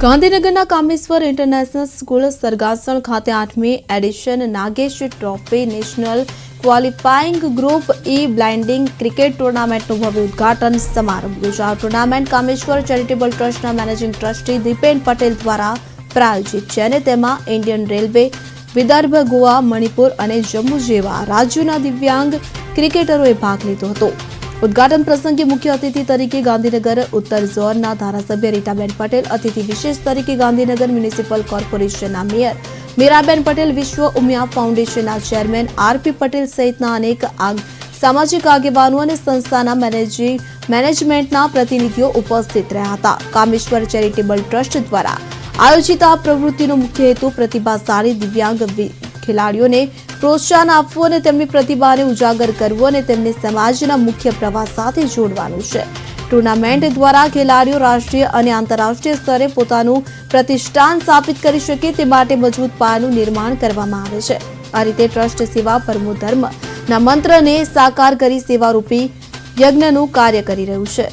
ગાંધીનગરના Kameshwar international school Sargasan ખાતે આઠમી edition Nagesh trophy national qualifying group E blinding cricket ટુર્નામેન્ટનું ભવ્ય ઉદઘાટન સમારંભ. યોજાયો ટુર્નામેન્ટ કામેશ્વર ચેરિટેબલ ટ્રસ્ટના મેનેજિંગ ટ્રસ્ટી દીપેન પટેલ દ્વારા પ્રાયોજિત છે અને તેમાં ઇન્ડિયન રેલવે, વિદર્ભ, ગોવા, મણિપુર અને જમ્મુ જેવા રાજ્યોના દિવ્યાંગ ક્રિકેટરોએ ભાગ લીધો હતો. ઉદ્ઘાટન પ્રસંગે મુખ્ય અતિથિ તરીકે ગાંધીનગર, ઉત્તર ઝોનના ધારાસભ્ય રીટાબેન પટેલ, અતિથિ વિશેષ તરીકે ગાંધીનગર મ્યુનિસિપલ કોર્પોરેશનના મેયર, મીરાબેન પટેલ વિશ્વ ઉમિયા ફાઉન્ડેશનના ચેરમેન, આરપી પટેલ સહિતના અનેક સામાજિક આગેવાનો અને સંસ્થાના મેનેજિંગ મેનેજમેન્ટના પ્રતિનિધિઓ ઉપસ્થિત રહ્યા હતા. કામેશ્વર ચેરિટેબલ ટ્રસ્ટ દ્વારા આયોજિત આ પ્રવૃત્તિનો મુખ્ય હેતુ પ્રતિભાશાળી દિવ્યાંગ ખેલાડીઓને પ્રોત્સાહન આપવું અને તેમની પ્રતિભાને ઉજાગર કરવું અને તેમને સમાજના મુખ્ય પ્રવાહ સાથે જોડવાનું છે. ટુર્નામેન્ટ દ્વારા ખેલાડીઓ રાષ્ટ્રીય અને આંતરરાષ્ટ્રીય સ્તરે પોતાનું પ્રતિષ્ઠાન સ્થાપિત કરી શકે તે માટે મજબૂત પાયાનું નિર્માણ કરવામાં આવે છે. આ રીતે ટ્રસ્ટ સેવા પરમો ધર્મ ના મંત્રને સાકાર કરી સેવારૂપી યજ્ઞનું કાર્ય કરી રહ્યું છે.